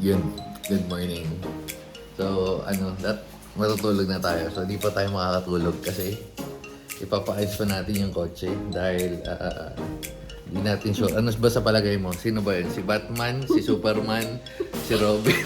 Yun, good morning. So, ano, that, matutulog na tayo. So, di pa tayo makakatulog kasi ipapaayos pa natin yung kotse dahil ah, hindi natin sure. Ano ba sa palagay mo? Sino ba yun? Si Batman? Si Superman? si Robin?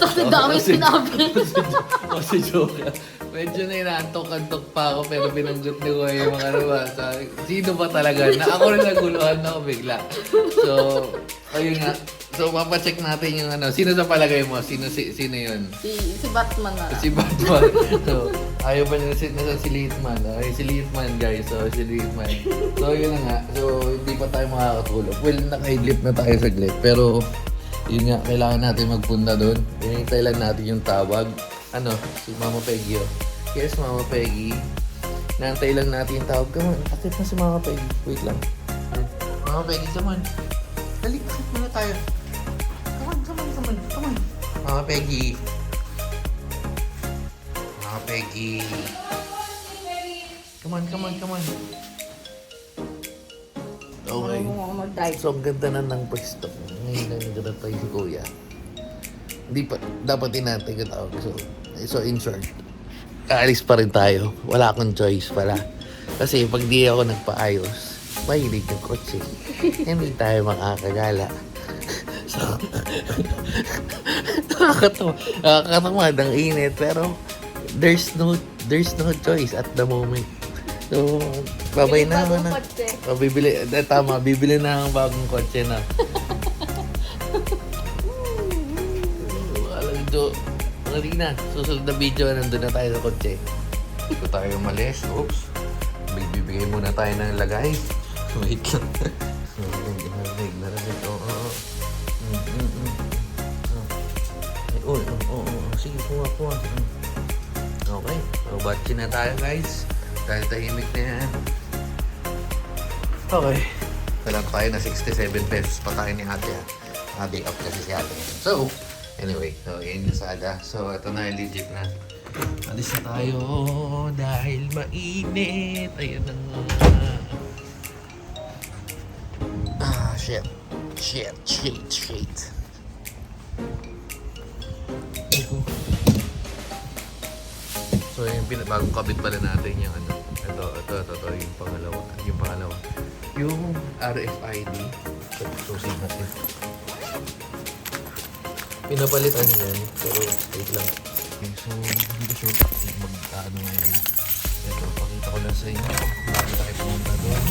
Ang dami sinabi. o si Joker? Medyo na inaantok-antok pa ako pero binanggot ni Kuya yung mga ba. Sabi, sino ba talaga? Na ako rin naguluhan ako bigla. So, ayun nga. So, papacheck natin yung ano. Sino sa palagay mo? Sino si, sino yun? Si, si Batman na. Si Batman. so, ayaw pa niya si, nasa si Litman. Okay, si Litman guys. So, si Litman. So, yun na nga. So, hindi pa tayo makakatulog. Well, nakaidlip na tayo saglit. Pero, yun nga, kailangan natin magpunta doon. Hinihintay lang natin yung tawag. Ano, si Mama Peggy. Oh. Yes, Mama Peggy. Nantay lang natin yung tawag. Come on, akit na si Mama Peggy. Wait lang. Mama Peggy, come on. Dali, akit muna tayo. On, come on. Mama Peggy. Mama Peggy. Come on, come on, come on. Okay. So, ang ganda na ng pwesto. Ngayon na nagtatay si Kuya. Hindi pa, dapat tinatay ka tawag. So, so, in short, aalis pa rin tayo. Wala akong choice pala. Kasi pag di ako nagpaayos, mahilig yung kotse. Hindi tayo makakagala. Nakakatawa. Nakakatamad ang init. Pero, there's no, there's no choice at the moment. So, babay na ako na. Oh, bibili, eh, tama, bibili na ang bagong kotse na. Alam ito, Marina, susunod na video, nandun na tayo sa kotse. Ito tayo umalis. Oops. Bibigay muna tayo ng lagay. Wait lang. Sige, kuha, kuha. Okay, so batchi na tayo guys. Dahil tahimik na yan. Okay. Wala tayo na 67 pesos pa tayo ni ate. ah. Day off kasi si ate. So, anyway. So, yun yung saga. So, ito na, legit na. Alis na tayo dahil mainit. Ayun na nga. Ah, shit. Shit, shit, shit. Ayun. So, yung bagong kabit pala natin yung ano. Ito, ito, ito, ito, yung pangalawa. Yung pangalawa. Yung RFID. So, susin natin. Pinapalitan yan. Pero, wait lang. Okay, so, hindi ko sure kung mag, ano ngayon. Ito, pakita ko lang sa inyo. Bago tayo pumunta doon.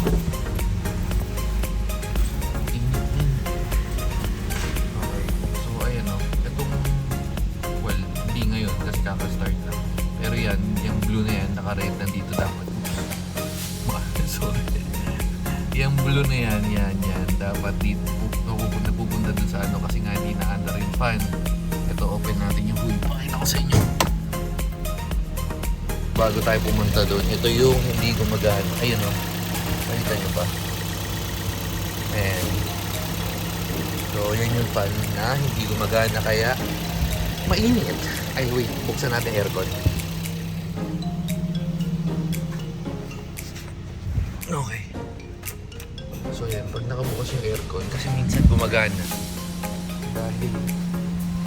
Blue na yan, naka-red nandito dapat. Sorry. yung blue na yan, yan, yan. Dapat dito, pupunta, pupunta dun sa ano kasi nga hindi na-under yung fan. Ito, open natin yung hood. Pakita ko sa inyo. Bago tayo pumunta doon, ito yung hindi gumagana. Ayun o. Nakita nyo ba? Ayan. So, yan yung fan na hindi gumagana kaya mainit. Ay, wait. Buksan natin aircon. Nakabukas yung aircon, kasi minsan gumagana. Dahil,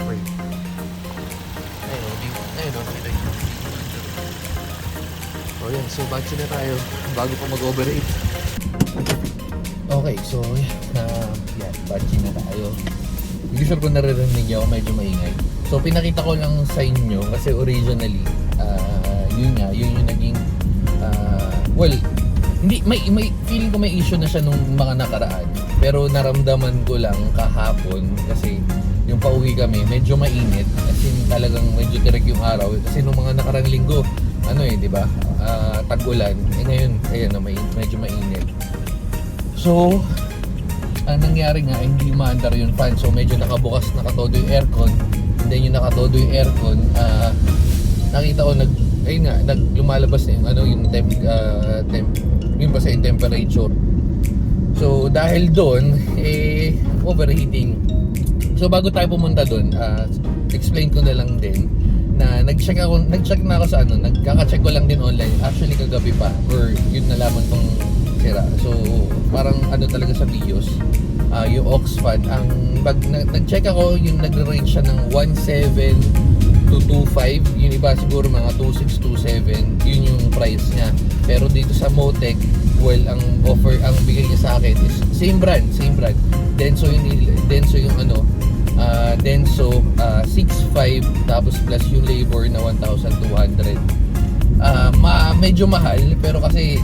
wait. Ayun, o. di- Ayun, o. Nakita nyo. O, yan. So, batch na tayo bago pa mag-overrate. Okay, so, na, yan. Batch na tayo. Hindi sure kung naririnig niyo ako, medyo maingay. So, pinakita ko lang sa inyo kasi originally, ah, yun nga, yun yung naging, ah, well, hindi, may, may, feeling ko may issue na siya nung mga nakaraan. Pero naramdaman ko lang kahapon kasi yung pauwi kami, medyo mainit. As in, talagang medyo direk yung araw. Kasi nung mga nakarang linggo, ano eh, di ba? Ah, tag-ulan. Eh ngayon, ayan na, may, medyo mainit. So, ang nangyari nga, hindi umaandar yung fan. So, medyo nakabukas, nakatodo yung aircon. And then yung nakatodo yung aircon, ah, nakita ko, nag, ayun nga, nag, lumalabas na yung, ano, yung temp, ah, temp, yun ba sa yung temperature. So, dahil doon, eh, overheating. So, bago tayo pumunta doon, ah, explain ko na lang din na nag-check ako, nag-check na ako sa ano, nagkaka-check ko lang din online. Actually, kagabi pa, or yun nalaman kong sira. So, parang ano talaga sa BIOS. ah, yung Oxfam. Ang pag na- nag-check ako, yung nagre-range siya ng 1.7 to 2.5. Yung iba siguro mga 2.6, 2.7. Yun yung price niya. Pero dito sa Motec, well, ang offer, ang bigay niya sa akin is same brand, same brand. Denso yung, Denso yung ano, ah, Denso ah, 6.5 tapos plus yung labor na 1,200. Ah, ma medyo mahal pero kasi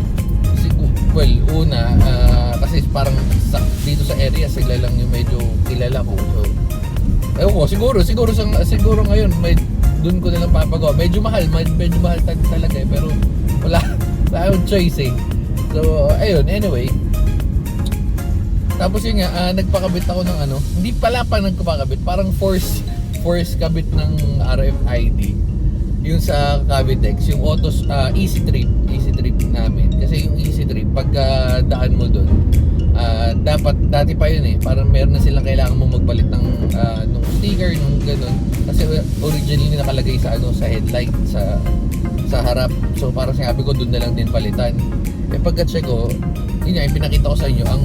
well una ah, kasi parang sa, dito sa area sila lang yung medyo kilala ko so ewan ko siguro siguro sa, siguro ngayon may doon ko na lang papagawa medyo mahal med- medyo mahal tal- talaga eh pero wala wala akong choice eh so ayun anyway tapos yun nga, ah, nagpakabit ako ng ano, hindi pala pa nagpakabit, parang force force kabit ng RFID. Yung sa Cavitex, yung autos, ah, easy trip, easy trip namin. Kasi yung easy trip, pagka daan mo doon, ah, dapat, dati pa yun eh, parang meron na silang kailangan mo magpalit ng ah, nung sticker, nung ganun. Kasi originally nakalagay sa ano, sa headlight, sa sa harap. So parang sinabi ko doon na lang din palitan. Eh pagka-check ko, yun nga, pinakita ko sa inyo, ang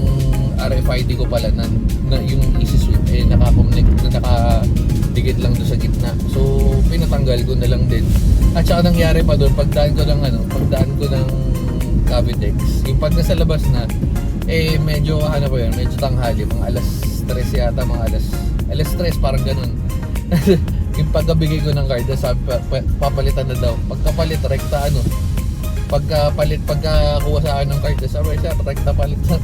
RFID ko pala na, na yung easy sweep eh naka-connect na nakadikit lang doon sa gitna. So pinatanggal ko na lang din. At saka nangyari pa doon, pagdaan ko ng ano, pagdaan ko ng Cavitex, yung pag nasa labas na, eh medyo ano pa yun, medyo tanghali, mga alas 3 yata, mga alas, alas 3 parang ganun. yung pagkabigay ko ng card, sabi pa, pa- papalitan na daw. Pagkapalit, rekta ano, pagkapalit, pagkakuha sa akin ng card, sabi siya, rekta palit sa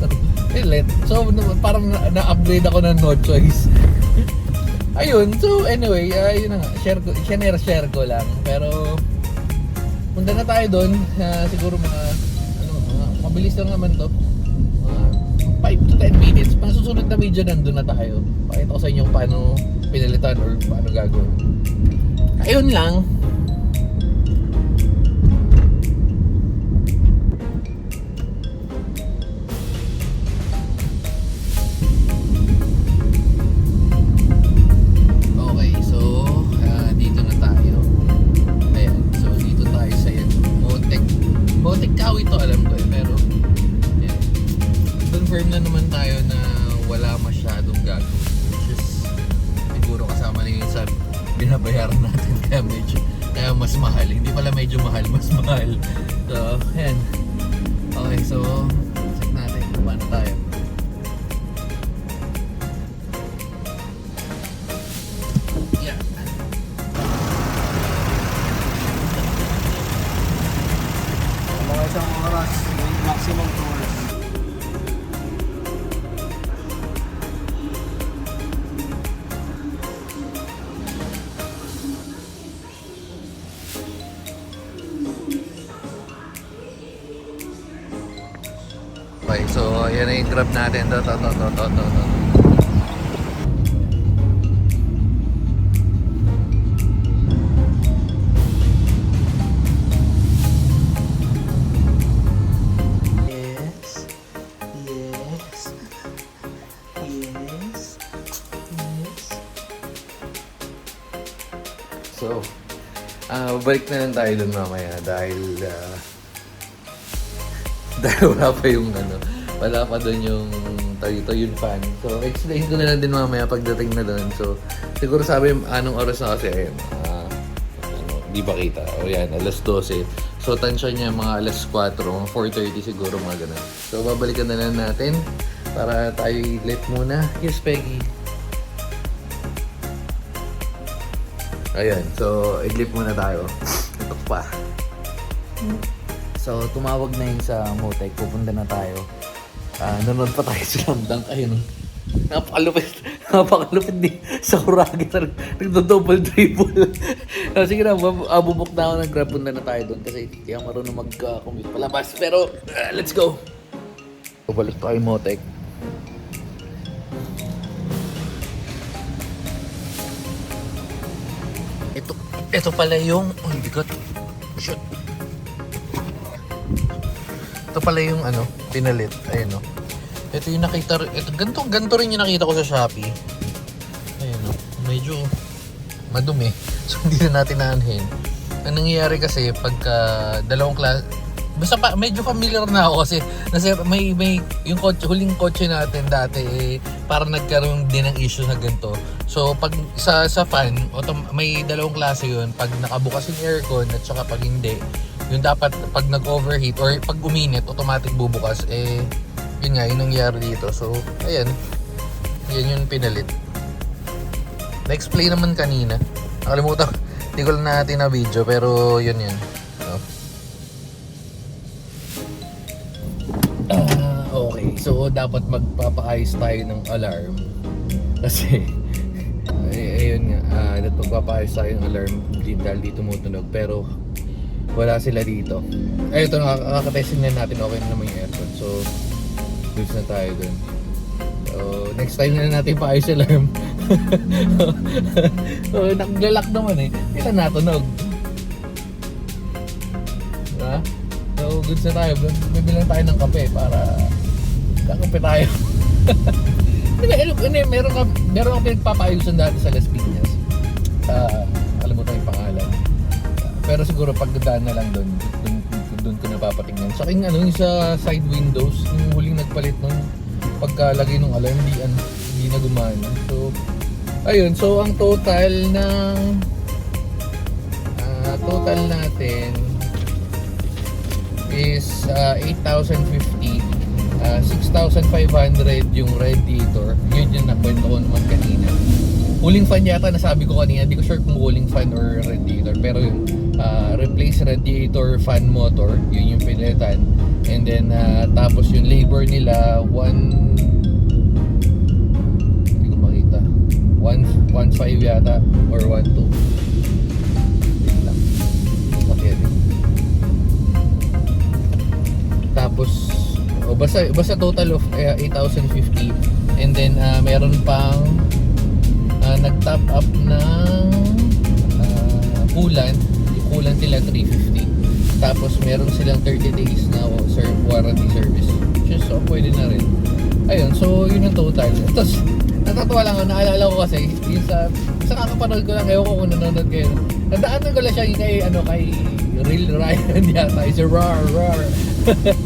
pilit. So, no- parang na- na-upgrade ako ng no choice. Ayun, so anyway, uh, yun na nga, share ko, share, share ko lang. Pero, punta na tayo doon, Ah, siguro mga, ano, mga, mabilis lang naman to. Mga 5 to 10 minutes. Pang susunod na video nandun na tayo. Pakita ko sa inyo paano pinalitan or paano gagawin. Ayun lang. Grab natin. To, to, to, to, to, to, to. So, ah balik na lang tayo dun mamaya dahil ah, dahil wala pa yung ano, wala pa dun yung Toyota yun fan. So, explain ko na lang din mamaya pagdating na dun. So, siguro sabi anong oras na kasi ayun, ah, ano, di ba kita? O yan, alas 12. So, tansya niya mga alas 4, mga 4.30 siguro mga ganun. So, babalikan na lang natin para tayo let muna. Yes, Peggy. Ayan, so iglip muna tayo. Ito pa. So, tumawag na yun sa Motec. Pupunta na tayo. Ah, nanonood pa tayo sa Lamdang. Ayun. Napakalupit. Napakalupit ni sa Kuragi. Nagdo-double dribble. Ah, Sige na, ah, bubuk na ako ng grab. Punta na tayo doon kasi hindi ako marunong mag-commute palabas. Pero, ah, let's go. Balik tayo Motec. Ito, ito pala yung, oh, bigot. Shoot. Ito pala yung ano, pinalit. Ayun o. Ito yung nakita, ito, ganito, ganito rin yung nakita ko sa Shopee. Ayun o. Medyo madumi. So hindi na natin naanhin. Ang nangyayari kasi pagka dalawang class, Basta pa, medyo familiar na ako kasi, kasi may, may, yung kotse, huling kotse natin dati, eh, parang nagkaroon din ng issue na ganito. So, pag sa, sa fan, autom- may dalawang klase yun. Pag nakabukas yung aircon at saka pag hindi, yung dapat pag nag-overheat or pag uminit, automatic bubukas, eh, yun nga, yun nangyari dito. So, ayan, yun yung pinalit. Na-explain naman kanina. Nakalimutan, hindi ko lang natin na video, pero yun yun. Ah, okay. So, dapat magpapaayos tayo ng alarm. Kasi, ay, ayun nga, ah, dapat magpapaayos tayo ng alarm dahil di tumutunog. Pero, wala sila dito. Ay, ito, nakakatesting na natin okay na naman yung aircon. So, goods na tayo dun. So, next time na natin paayos yung alarm. so, naglalak naman eh. Na natunog. Diba? So, goods na tayo. Bibili tayo ng kape para kakape tayo. Hindi, meron ka, meron ka pinagpapaayusan dati sa Las Piñas. Ah, pangalan. Pero siguro pagdadaan na lang doon, doon, doon ko napapatingnan. Sa akin, ano, yung sa side windows, yung huling nagpalit nung pagkalagay ng alarm, hindi, an, hindi na gumana. So, ayun. So, ang total ng ah, total natin is ah, 8,050 ah, 6,500 yung radiator yun yung nakwento ko naman kanina Huling fan yata nasabi ko kanina, hindi ko sure kung huling fan or radiator. Pero yung ah, replace radiator fan motor, yun yung pilitan. And then ah, tapos yung labor nila, one hindi ko makita. One, one five yata or one two. Wait lang. Okay. Tapos o basta basta total of eh, 8,050 and then ah, meron pang ah, nag-top up ng ah, coolant yung coolant nila 350 tapos meron silang 30 days na ser- warranty service. Is so pwede na rin. Ayun so yun ang total. Tapos natatawa lang ako. Naalala ko kasi yung sa sa kakapanood ko lang ewan ko kung nanonood kayo. Nadaanan ko lang siya yung kay ano kay Real Ryan yata. Is rar rar.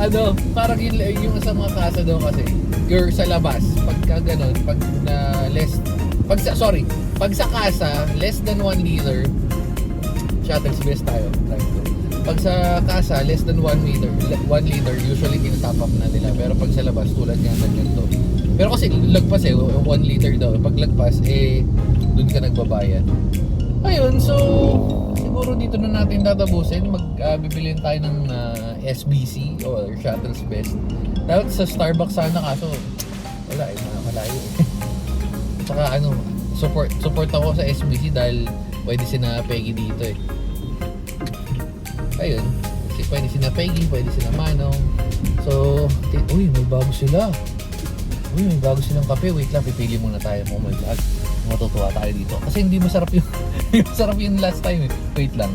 Ano, parang yung, yung sa mga kasa daw kasi, you're sa labas, pagka ganun, pag na less, pag sa, sorry, pag sa kasa, less than 1 liter, shuttles best tayo. Pag sa kasa, less than 1 liter, 1 liter, usually tinatap up na nila. Pero pag sa labas, tulad nga ng ganito. Pero kasi lagpas eh, 1 liter daw. Pag lagpas, eh, dun ka nagbabayad. Ayun, so, siguro dito na natin tatapusin. Mag, ah, bibilin tayo ng ah, SBC or Shuttles Best. Dapat sa Starbucks sana kaso, wala eh, mga malayo eh. Tsaka ano, support, support ako sa SBC dahil pwede sina Peggy dito eh. Ayun, si pwede sina Peggy, pwede sina Manong. So, uy, may bago sila. Uy, may bago silang kape. Wait lang, pipili muna tayo. Oh my God. Matutuwa tayo dito. Kasi hindi masarap yung, hindi masarap yung last time eh. Wait lang.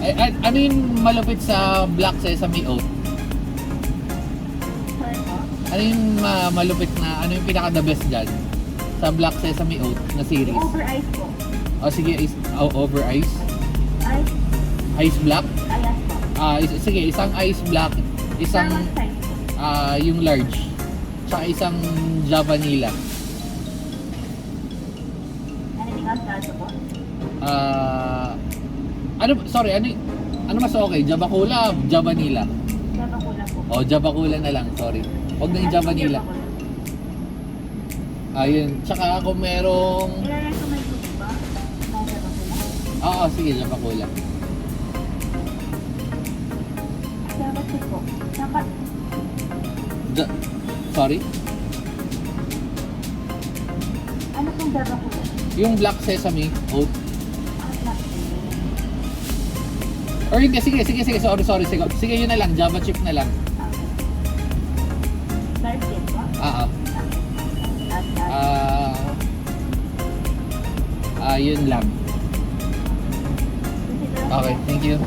Ay, ay, ano yung malupit sa Black Sesame Oat? Ano yung ma- malupit na, ano yung pinaka the best dyan? Sa Black Sesame Oat na series? Over ice po. O sige, is, oh, over ice? Ice, Ice black? ayan po. Ah, is, sige, isang ice black, isang ah yung large, tsaka isang Java Vanilla. Anything else na po? Ah, ano, sorry, ano, ano mas okay? Java Cola, Java Vanilla? Java Cola po. O, Java Cola na lang, sorry. Huwag na yung Java Vanilla. Ayun, tsaka ako merong, I-recommend ba? Oo, sige. Java chip po. Dapat, Ja- sorry? ano pong Java Cola? Yung Black Sesame Oat. Ah, black. Or hindi, sige, sige, sige, sorry, sorry, sige. Sige, yun na lang, Java chip na lang. Dark chip po. Ah, ah. Ah, ah, yun lang. Okay, thank you.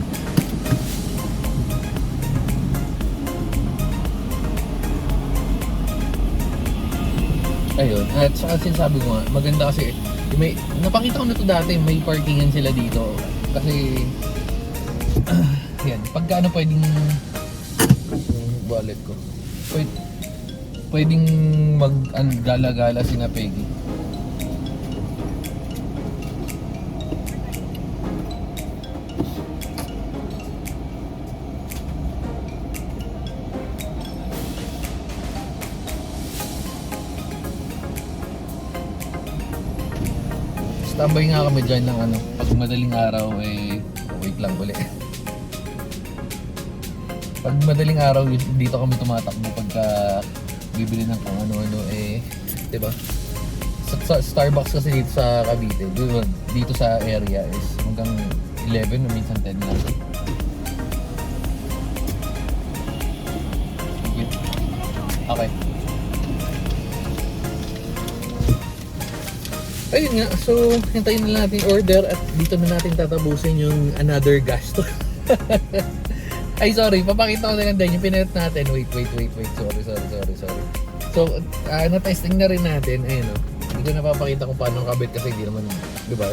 ayun, at saka sinasabi ko nga, maganda kasi, may, napakita ko na to dati, may parkingan sila dito. Kasi, yan, pagka ano pwedeng, yung wallet ko, pwede, pwedeng mag, ano, gala-gala si na Peggy. Standby nga kami dyan ng ano, pag madaling araw eh, wait lang uli. Pag madaling araw, dito kami tumatakbo pagka bibili ng kung ano-ano eh, 'di ba? Sa, sa Starbucks kasi dito sa Cavite, dito, dito sa area is hanggang 11 o minsan 10 lang. Thank you. Okay. Ayun nga, so hintayin na natin order at dito na natin tatapusin yung another gasto. Ay sorry, papakita ko na lang din yung pinalit natin. Wait, wait, wait, wait. Sorry, sorry, sorry, sorry. So, uh, na-testing na rin natin. Ayun o. Hindi ko napapakita kung paano kabit kasi hindi naman, di ba?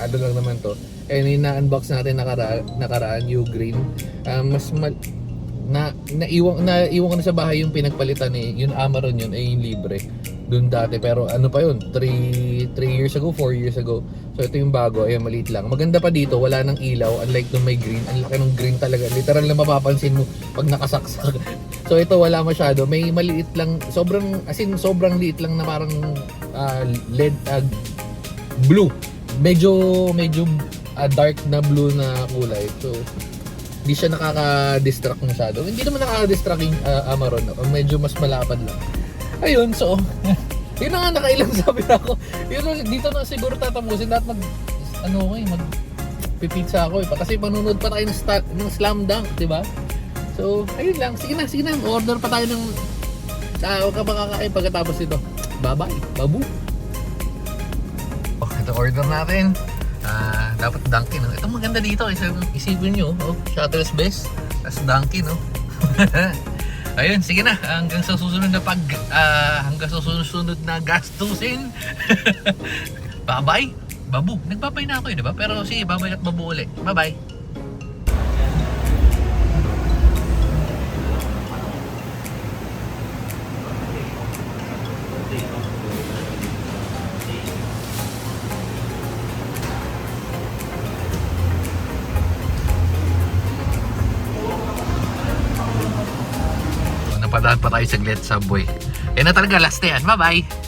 Ano lang naman to. Ayun, yung na-unbox natin nakara nakaraan, yung green. Ah, mas mal na naiwan na iwan ko na sa bahay yung pinagpalitan eh yung Amaron yun ay yung libre doon dati. Pero ano pa yun? 3 3 years ago 4 years ago. So ito yung bago. Ayan maliit lang. Maganda pa dito wala nang ilaw. Unlike nung may green. Ang laki ng green talaga. Literal na mapapansin mo pag nakasaksak. So ito wala masyado. May maliit lang sobrang as in sobrang liit lang na parang ah, LED ah, blue. Medyo medyo ah, dark na blue na kulay. So hindi siya nakaka-distract masyado. Hindi naman nakaka-distract yung uh, Amaron. Uh, medyo mas malapad lang. Ayun, so, yun na nga nakailang sabi na ako. Yun, dito na siguro tatapusin. Dapat mag, ano ko eh, mag pipizza ako eh. Kasi manunod pa tayo ng, sta- ng slam dunk, di ba? So, ayun lang. Sige na, sige na. Order pa tayo ng tao ka makakain pagkatapos ito. Bye-bye. Babu. Oh, ito order natin. Ah, dapat Dunkin, no? Ito maganda dito, isip, isipin nyo, oh, Shuttle's best, tas Dunkin, no? Ayun, sige na, hanggang sa susunod na pag, ah, hanggang sa susunod na gastusin. bye-bye. Babu, nagbabay na ako yun, di ba? Pero sige, babay at babu uli. Bye-bye. Tayo saglit sa subway. Eh na talaga, last na yan. Bye-bye!